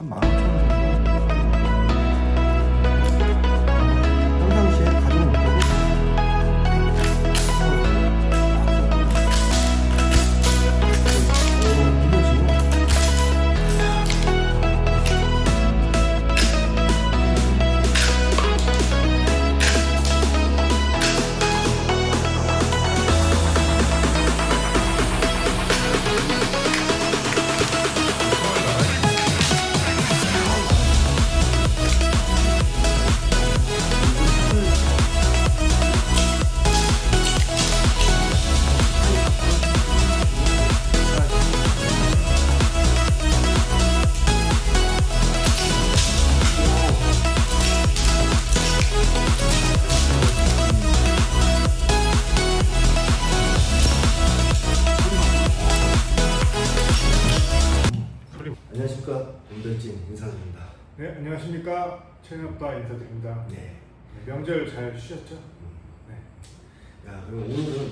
한만 인사드립니다. 네. 네, 명절 잘 쉬셨죠? 네. 야, 그럼 오늘은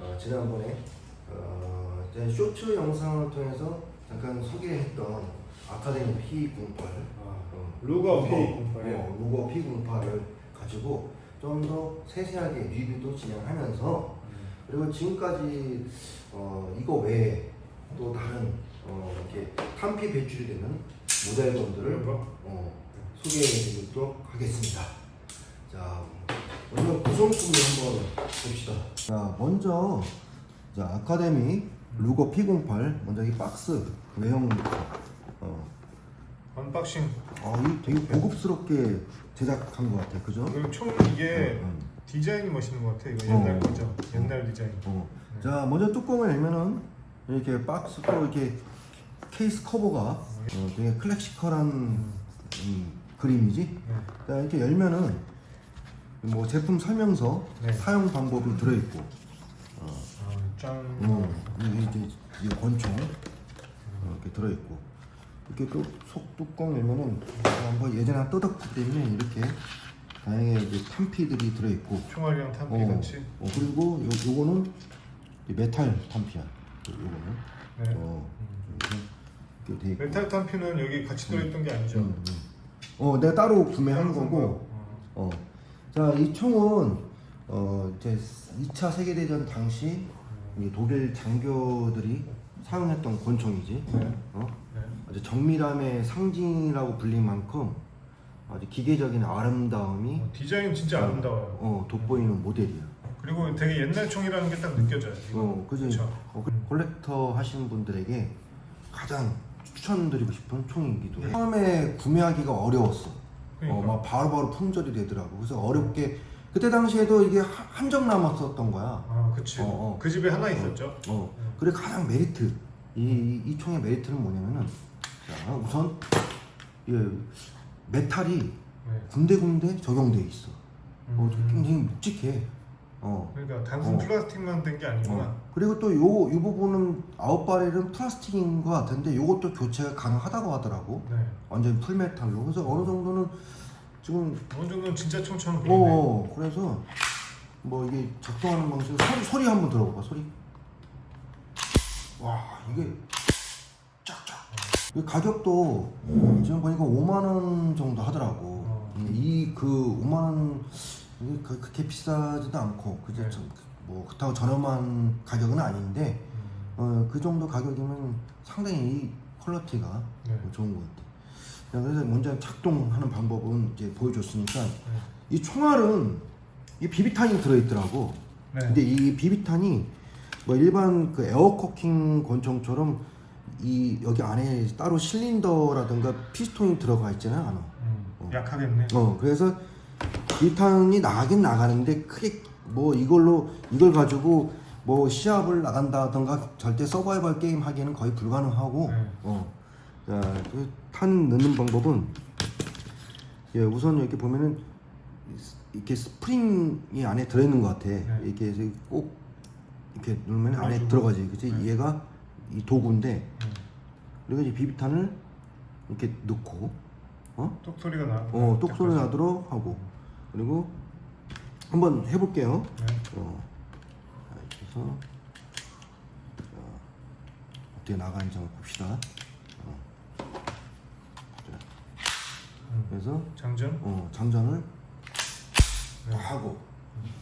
어, 지난번에 어, 쇼츠 영상을 통해서 잠깐 소개했던 아카데미 P08 아, 어, 루거 루거, P08. 어, 루거 P08을 가지고 좀 더 세세하게 리뷰도 진행하면서 그리고 지금까지 어, 이거 외에 또 다른 어, 이렇게 탄피 배출이 되는 모델 건들을 루거? 어, 소개해드리도록 하겠습니다. 자, 먼저 구성품을 한번 봅시다. 자, 먼저 자 아카데미 루거 P08 먼저 이 박스 외형부터 어, 언박싱. 어, 이 되게 고급스럽게 제작한 것 같아, 그죠? 그리고 총 이게 음, 음. 디자인이 멋있는 것 같아. 이거 옛날 어. 거죠. 옛날 디자인. 어. 자, 먼저 뚜껑을 열면은 이렇게 박스도 이렇게 케이스 커버가 어, 되게 클래시컬한 음, 그림이지. 네. 자, 이렇게 열면은 뭐 제품 설명서, 네. 사용 방법이 들어있고, 아, 짠. 어, 이제 이 권총 어, 이렇게 들어있고, 이렇게 또 속 뚜껑 열면은 한번 예전에 뜯었기 때문에 이렇게 다양하게 이제 탄피들이 들어있고, 총알이랑 탄피 어, 같이. 어, 그리고 요, 요거는 이 메탈 탄피야. 요거는. 네. 어, 있고. 메탈 탄피는 여기 같이 들어있던 게 아니죠. 음, 음. 어, 내가 따로 구매한 거고. 거. 어. 어. 자, 이 총은 어, 이제 2차 세계 대전 당시 이 독일 장교들이 사용했던 권총이지. 네. 어? 네. 아주 정밀함의 상징이라고 불릴 만큼 아주 기계적인 아름다움이 어, 디자인 진짜 아름다워요. 어, 돋보이는 모델이야. 그리고 되게 옛날 총이라는 게 딱 느껴져요. 이거. 어, 그지. 그쵸? 어, 그 콜렉터 하시는 분들에게 가장 추천드리고 싶은 총이기도 해. 처음에 구매하기가 어려웠어. 그러니까. 어, 막 바로바로 품절이 되더라고. 그래서 어렵게 그때 당시에도 이게 하- 한정 남았었던 거야. 아, 그치. 어, 어. 그 집에 하나 있었죠. 어. 그래 가장 메리트 이, 이, 이 총의 메리트는 뭐냐면은 자, 우선 이 메탈이 네. 군데군데 적용돼 있어. 어, 음. 굉장히 묵직해. 어. 그러니까 단순 어. 플라스틱만 된 게 아니구나. 어. 그리고 또 요 이 부분은 아웃바렐은 플라스틱인 것 같은데 요것도 교체가 가능하다고 하더라고. 네. 완전 풀메탈로. 그래서 어느 정도는 지금 어느 정도는 진짜 총처럼 보이네. 어 그래서 뭐 이게 작동하는 방식 소리 소리 한번 들어볼까 소리. 와 이게 쫙쫙. 이 가격도 지금 보니까 5만 원 정도 하더라고. 어. 이그 5만 원 그- 그렇게 비싸지도 않고 그저 네. 좀, 뭐 그렇다고 저렴한 가격은 아닌데 음. 어, 그 정도 가격이면 상당히 이 퀄리티가 네. 좋은 것 같아. 그래서 먼저 작동하는 방법은 이제 보여줬으니까 네. 이 총알은 이 비비탄이 들어있더라고. 네. 근데 이 비비탄이 뭐 일반 그 에어커킹 권총처럼 이 여기 안에 따로 실린더라든가 피스톤이 들어가 있잖아. 않아. 음. 어. 약하겠네. 어 그래서 비비탄이 나가긴 나가는데 크게 뭐 이걸로 이걸 가지고 뭐 시합을 나간다던가 절대 서바이벌 게임 하기에는 거의 불가능하고 네. 어. 자, 그탄 넣는 방법은 예, 우선 이렇게 보면은 이렇게 스프링이 안에 들어 있는 것 같아. 네. 이렇게 해서 꼭 이렇게 누르면 안에 눌러주고. 들어가지. 그치? 네. 얘가 이 도구인데 음. 그리고 이제 비비탄을 이렇게 넣고 어? 똑 소리가 나. 어, 똑 소리 나도록 하고 그리고 한번 해볼게요. 네. 어, 자, 해서 자, 어떻게 나가는지 한번 봅시다. 어. 그래서 장전. 어, 장전을 네. 다 하고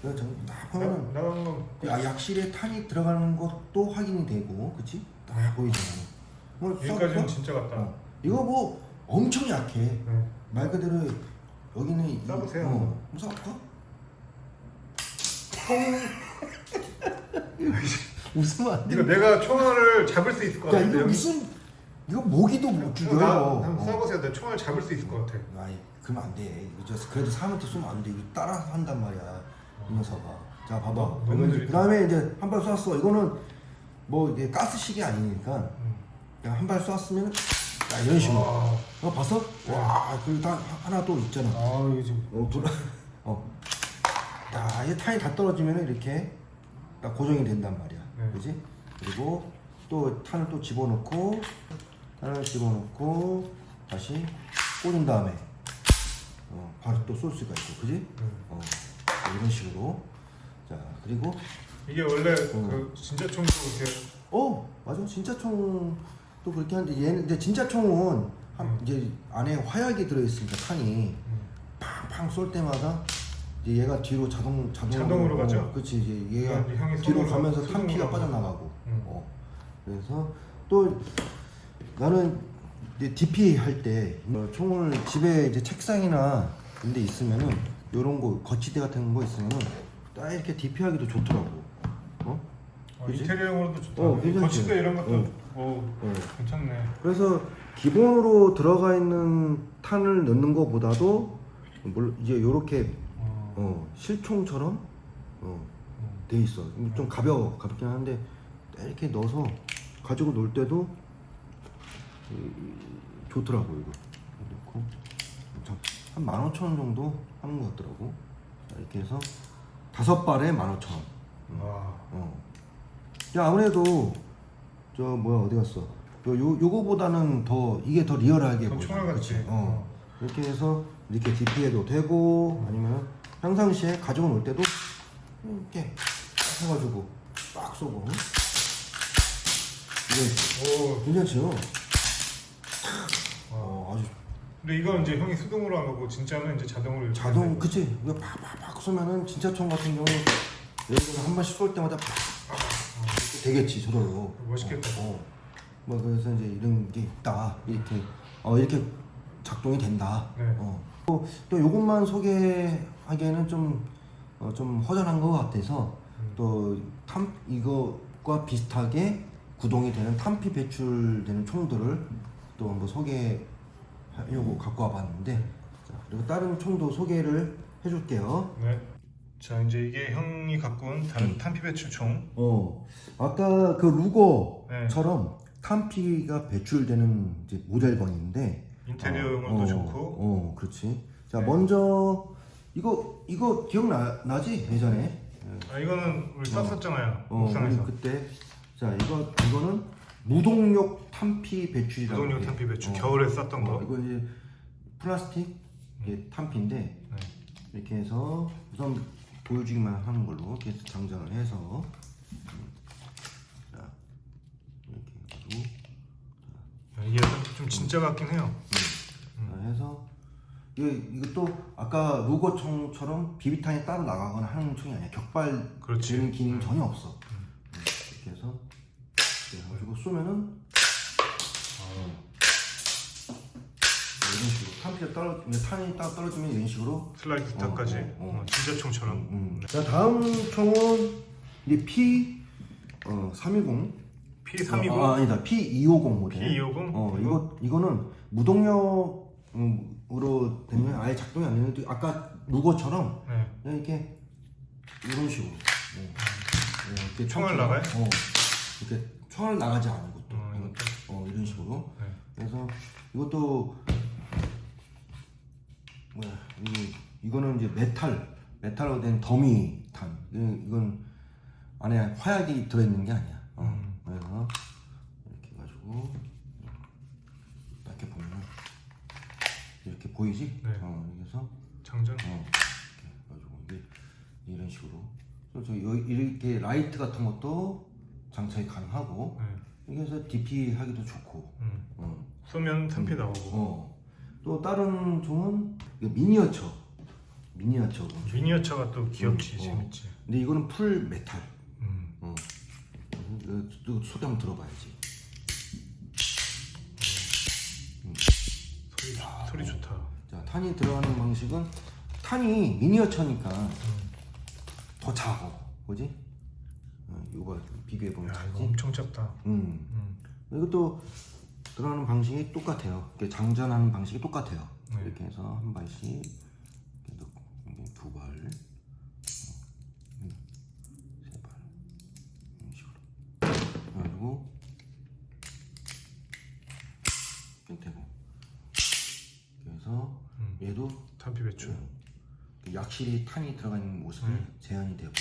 그래서 장- 하면은 나가는 건 야, 약실에 탄이 들어가는 것도 확인이 되고 그치? 딱 보이잖아 뭐 여기까지는 쏴볼까? 진짜 같다. 어. 이거 뭐 엄청 약해 네. 말 그대로 여기는 이- 쏴보세요. 어, 한번 쏴볼까? 웃으면 안 돼. 이거 내가 총알을 잡을 수 있을 것 야 같은데 이거. 무슨 이거 모기도 못 죽여. 나 이거. 한번 어. 쏴보세요. 내가 총알 잡을 수 있을 것 같아. 아니 그러면 안 돼. 이거 저- 그래도 사람한테 쏘면 안 돼. 이거 따라 한단 말이야. 이 녀석아. 자 봐봐. 어, 너무 그 느리다. 다음에 이제 한 발 쐈어. 이거는 뭐 이게 가스식이 아니니까 음. 그냥 한 발 쐈으면 야 이런 식으로. 와. 어 봤어? 와 그리고 다 하나 또 있잖아. 아 이거 지금 어, 돌아. 어. 야, 이 탄이 다 떨어지면 이렇게 딱 고정이 된단 말이야. 네. 그지? 그리고 또 탄을 또 집어넣고, 탄을 집어넣고, 다시 꽂은 다음에, 어, 바로 또쏠 수가 있고, 그지? 음. 어, 이런 식으로. 자, 그리고, 이게 원래 어. 그 진짜 총도 이렇게 어, 맞아. 진짜 총 도 그렇게 하는데, 얘는, 근데 진짜 총은, 한, 음. 이제 안에 화약이 들어있으니까 탄이, 음. 팡팡 쏠 때마다 이제 얘가 뒤로 자동 자동으로, 자동으로 가죠? 어, 그렇지 이제 얘가 아, 형이 뒤로 손으로 가면서 손으로 탄피가 가고. 빠져나가고. 음. 어. 그래서 또 나는 이제 DP 할 때 총을 집에 이제 책상이나 이런 데 있으면은 요런 거 거치대 같은 거 있으면은 딱 이렇게 DP하기도 좋더라고. 어? 어, 그지? 인테리어로도 좋다. 어, 괜찮지? 거치대 이런 것도 어. 어. 어. 괜찮네. 그래서 기본으로 들어가 있는 탄을 넣는 것보다도 물 이제 요렇게 어. 어, 실총처럼 어, 음. 돼 있어. 좀 가벼워, 가볍긴 한데 이렇게 넣어서 가지고 놀 때도 이- 좋더라고 이거. 넣고 한 15,000원 정도 하는 것 같더라고. 자, 이렇게 해서 다섯 발에 15,000원. 와. 어. 야 아무래도 저 뭐야 어디 갔어? 요, 요 요거보다는 더 이게 더 리얼하게 더 보이잖아, 총알 같지. 어. 이렇게 해서 이렇게 DP해도 되고 아니면 평상시에 가지고 놀 때도 이렇게 해가지고 빡 쏘고 응? 이거 오. 괜찮죠? 와. 어, 아주 근데 이건 이제 형이 수동으로 한 거고 진짜는 이제 자동으로 이렇게 자동 하는 그치? 이거 팍팍팍 쏘면은 진짜 총 같은 경우는 들어서 한 발씩 쏠 때마다 팍 되겠지 저러고 멋있겠다. 어, 어. 뭐 그래서 이제 이런 게 있다 이렇게 어 이렇게 작동이 된다 네. 어. 또, 또 요것만 소개하기에는 좀, 어, 좀 허전한 것 같아서 음. 또탐 이거과 비슷하게 구동이 되는 탄피 배출되는 총들을 또 한번 소개하려고 갖고 와봤는데 자, 그리고 다른 총도 소개를 해줄게요. 네. 자 이제 이게 형이 갖고 온 다른 음. 탄피 배출 총. 어, 아까 그 루거처럼 탄피가 배출되는 이제 모델번인데 인테리어용으로도 어, 좋고. 어, 그렇지. 자, 네. 먼저 이거 이거 기억나 나지 예전에? 아 이거는 우리 썼었잖아요. 어, 옥상에서. 그때 자 이거 이거는 무동력 탄피 배출이라고. 무동력 해. 탄피 배출. 어. 겨울에 썼던 거. 어, 이거 이제 플라스틱 이게 탄피인데 네. 이렇게 해서 우선 보여주기만 하는 걸로 이렇게 장전을 해서. 음. 자 이렇게 해가지고. 야, 이게 좀 진짜 같긴 해요. 자, 해서. 이거 이것도 아까 루거 총처럼 비비탄이 따로 나가거나 하는 총이 아니야. 격발 그렇지. 되는 기능 전혀 없어. 음, 이렇게 해서 이렇게 해가지고 쏘면은 탄피가 떨어지면 탄이 딱 떨어지면 이런 식으로 슬라이드 스타까지. 어, 어, 어. 어, 진짜 총처럼. 음. 자 다음 총은 이제 P 어, 320 P320. 아, 아니다 P250 모델 P250? 어 이거? 이거 이거는 무동력으로 되면 아예 작동이 안 되는데 아까 루거처럼 네. 그냥 이렇게 이런 식으로 어. 어, 이렇게 총알 총- 나가요? 어 이렇게 총알 나가지 않은 것도 어, 이것도. 어 이런 식으로 네. 그래서 이것도 뭐야 이 이거는 이제 메탈 메탈로 된 더미 탄 이건, 안에 화약이 들어있는 게 아니야. 어. 음. 그래서 이렇게 해가지고 이렇게 보면 이렇게 보이지? 네. 어 그래서 장전. 어 이렇게 해가지고 이게 이런 식으로 그래서 이렇게 라이트 같은 것도 장착이 가능하고 네. 이게 해서 DP 하기도 좋고 음. 어. 쏘면 탄피 음. 나오고. 어. 또 다른 종은 이거 미니어처. 미니어처. 미니어처가 또 귀엽지 음, 어. 재밌지. 근데 이거는 풀 메탈. 음. 어. 이거 또 소리 한번 들어봐야지. 소리 소리 좋다. 자, 탄이 들어가는 방식은 탄이 미니어처니까 음. 더 작아. 어, 이거 비교해 보면 야 이거? 엄청 작다. 음. 음. 이것도 들어가는 방식이 똑같아요. 장전하는 방식이 똑같아요. 네. 이렇게 해서 한 발씩 이렇게 넣고 이게 두 발, 어, 음, 세 발, 이런 식으로. 그리고 되고 그래서 음. 얘도 탄피 배출. 그 약실이 탄이 들어가 있는 모습이 음. 재현이 되고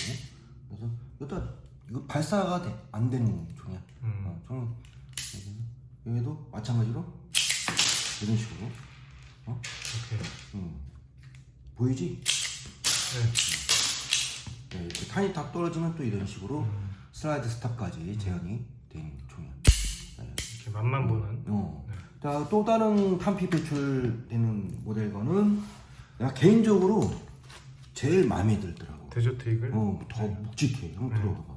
그래서 이것도 이거 발사가 돼- 안 되는 종이야. 음. 어, 저는 여기도 마찬가지로 이런 식으로 어? 이렇게. 음. 보이지? 네. 네, 이렇게 탄이 딱 떨어지면 또 이런 식으로 음. 슬라이드 스탑까지 재현이 된 종이야. 네. 이렇게 맛만 보는. 어. 네. 자, 또 다른 탄피 배출되는 모델과는 내가 개인적으로 제일 마음에 들더라고. 데저트 이글. 어, 더 묵직해. 한번 네. 들어봐봐.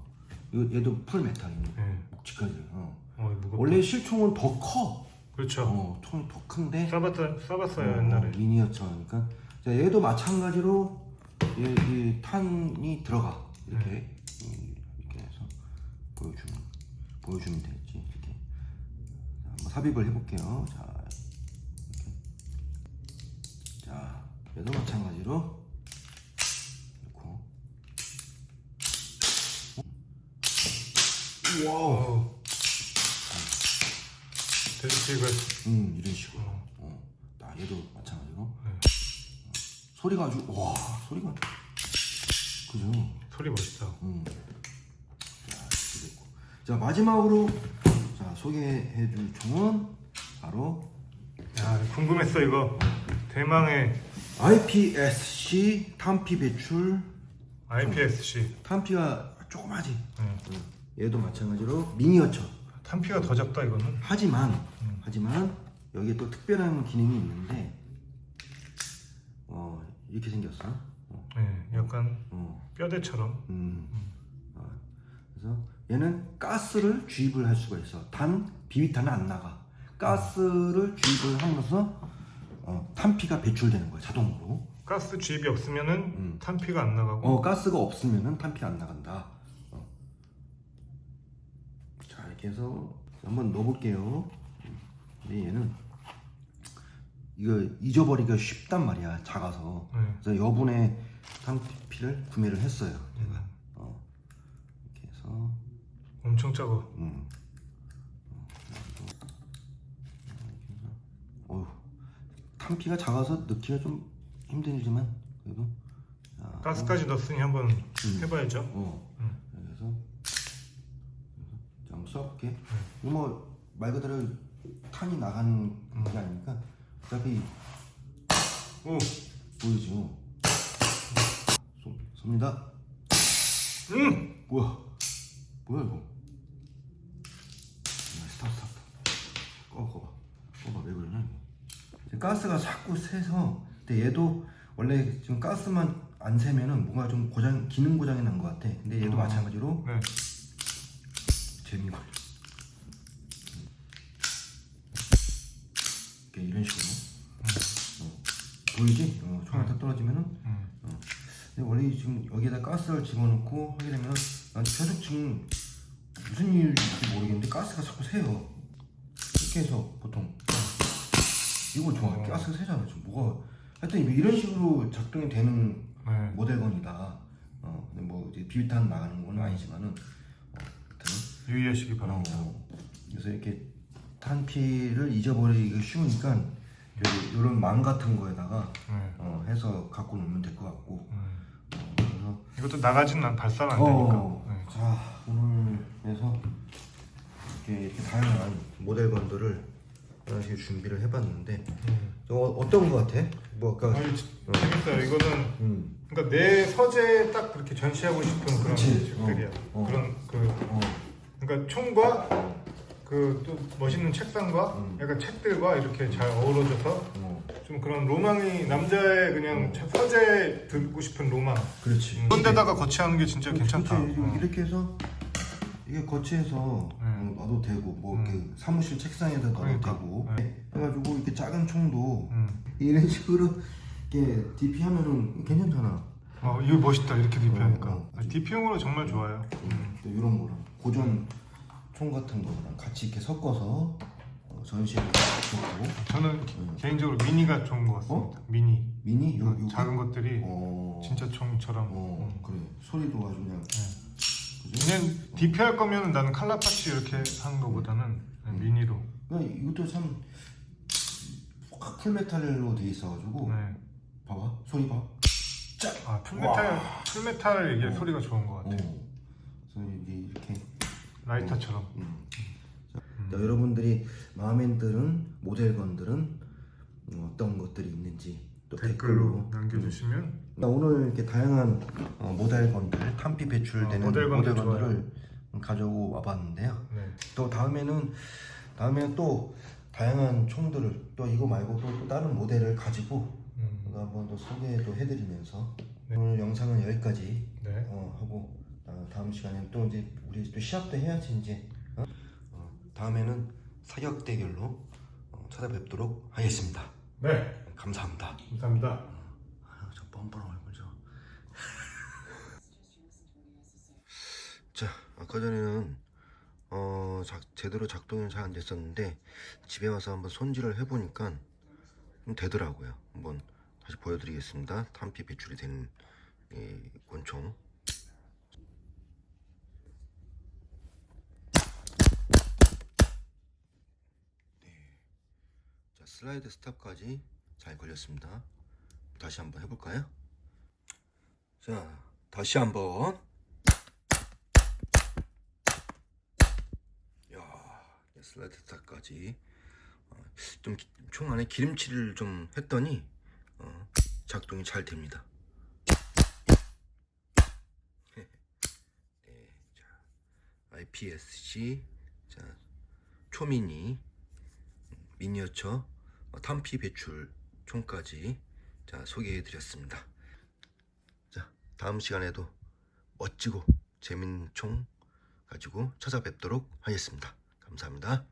이거 얘도 풀 메탈인데 네. 묵직하지. 어. 어 무겁다. 원래 실총은 더 커. 그렇죠. 어, 총이 더 큰데? 써봤다 써봤어요 어, 옛날에. 미니어처니까 자, 얘도 마찬가지로 이, 이 탄이 들어가. 이렇게 네. 이, 이렇게 해서 보여주면 보여주면 되지 이렇게. 자, 한번 삽입을 해볼게요. 자 이렇게. 자 얘도 마찬가지로 넣고. 와우 어. 데저트 이글. 음 이런 식으로 어. 나 얘도 마찬가지로 네. 소리가 아주 와 소리가 그죠 소리 멋있다. 음. 자, 이렇게 됐고. 자 마지막으로 자 소개해줄 총은 바로 야 궁금했어 이거. 대망의 IPSC 탄피 배출 IPSC. 탄피가 조그마지 네. 응. 얘도 마찬가지로 미니어처 탄피가 더 작다 이거는. 하지만 음. 하지만 여기에 또 특별한 기능이 있는데 어 이렇게 생겼어 어, 네. 약간 어. 뼈대처럼. 음. 어, 그래서 얘는 가스를 주입을 할 수가 있어. 단 비비탄은 안 나가. 가스를 주입을 함으로써 어, 탄피가 배출되는 거야 자동으로. 가스 주입이 없으면은 음. 탄피가 안 나가고. 어 가스가 없으면은 탄피가 안 나간다. 어. 자 이렇게 해서 한번 넣어볼게요. 근데 얘는 이거 잊어버리기가 쉽단 말이야 작아서. 네. 그래서 여분의 탄피를 구매를 했어요. 제가. 음. 어. 이렇게 해서 엄청 작어. 음. 어, 탄피가 작아서 넣기가 좀 힘들지만 그래도 자, 가스까지 넣었으니 한번 해봐야죠. 어 음. 그래서 그래서 자, 한번 써볼게 뭐 말 그대로 탄이 나가는 게 아니니까 어차피 오. 보이죠 쏩, 쏩니다 음. 뭐야 뭐야 이거 야, 스탑 스탑 꺼봐 꺼봐 꺼봐 왜 그러냐 이거 가스가 자꾸 새서 근데 얘도 원래 지금 가스만 안 새면은 뭔가 좀 고장 기능 고장이 난 것 같아 근데 얘도 어. 마찬가지로 네. 재미가 이렇게 이런 식으로 어. 보이지? 어, 총알타 떨어지면은 음. 근데 원래 지금 여기에다 가스를 집어넣고 하게 되면 난 계속 지금 무슨 일인지 모르겠는데 가스가 자꾸 새요. 이렇게 해서 보통 이거 좋아. 어. 가스 새잖아. 지금 뭐가 하여튼 이런 식으로 작동이 되는 네. 모델건이다. 어, 근데 뭐 이제 비비탄 나가는 건 아니지만은 어, 유의하시기 바랍니다. 어, 그래서 이렇게 탄피를 잊어버리기 쉬우니까 이런 망 같은 거에다가 네. 어, 해서 갖고 놀면 될 것 같고 음. 어, 그래서 이것도 나가지는 안 발사가 안 되니까. 어, 네. 자 오늘 그래서 이렇게, 이렇게 다양한 모델건들을 하나씩 준비를 해봤는데 음. 어, 어떤 거 같아? 뭐 아까 아니, 지- 재밌어요. 이거는 음, 그러니까 내 서재에 딱 그렇게 전시하고 싶은 그런 그치. 집들이야. 어, 어. 그런 그 어, 그러니까 총과 그 또 멋있는 책상과 음. 약간 책들과 이렇게 잘 어우러져서 어, 좀 그런 로망이 남자의 그냥 음. 서재 듣고 싶은 로망. 그렇지. 그런 데다가 거치하는 게 진짜 괜찮다. 그렇지. 어. 이렇게 해서 이게 거치해서 음. 어, 놔도 되고 뭐 음. 이렇게 사무실 책상에다 놔도 그러니까. 되고 네. 해가지고 이렇게 작은 총도 음. 이런 식으로 이렇게 DP 하면은 괜찮잖아. 어, 이거 멋있다 이렇게 DP하니까. 어, 어. DP용으로 정말 좋아요. 음. 또 이런 거랑 고전 총 같은 거랑 같이 이렇게 섞어서 어, 전시에 좋고 저는 음. 개인적으로 미니가 좋은 것 같습니다. 미니. 미니 요, 요 작은 것들이 어, 진짜 총처럼. 어 음. 그래 소리도 아주 그냥 그죠? 그냥 DP 할 거면 나는 칼라 파츠 이렇게 하는 거보다는 그냥 미니로. 그러니까 이것도 참 풀메탈로 돼 있어가지고 네. 봐봐 소리 봐. 아 풀메탈 풀메탈 이게 소리가 좋은 것 어. 같아. 요 그래서 이게 이렇게 라이터처럼. 음. 자, 여러분들이 마음에 드는 모델건들은 어떤 것들이 있는지 또 댓글로 댓글로 남겨주시면 나 오늘 이렇게 다양한 어, 모델건들 탄피 배출되는 어, 모델건들 모델건들을 가져고 와봤는데요. 네. 또 다음에는 다음에는 또 다양한 총들을 또 이거 말고 또, 또 다른 모델을 가지고 음, 한번 또 소개도 해드리면서 네. 오늘 영상은 여기까지 네. 어, 하고 어, 다음 시간에 또 이제 우리 또 시합도 해야지 이제 어? 어, 다음에는 사격 대결로 어, 찾아뵙도록 하겠습니다. 네. 감사합니다. 감사합니다. 아, 저 뻔뻔한 얼굴 저. 자, 아까 전에는 어, 작, 제대로 작동이 잘 안 됐었는데 집에 와서 한번 손질을 해보니까 좀 되더라고요. 한번 다시 보여드리겠습니다. 탄피 배출이 되는 이 권총. 슬라이드 스탑까지 잘 걸렸습니다. 다시 한번 해볼까요? 자, 다시 한번. 야, 네, 슬라이드 스탑까지. 어, 좀총 안에 기름칠을 좀 했더니 어, 작동이 잘 됩니다. 네, 자, IPSC, 자, 초미니, 미니어처, 어, 탄피 배출 총까지 자 소개해 드렸습니다. 자 다음 시간에도 멋지고 재밌는 총 가지고 찾아뵙도록 하겠습니다. 감사합니다.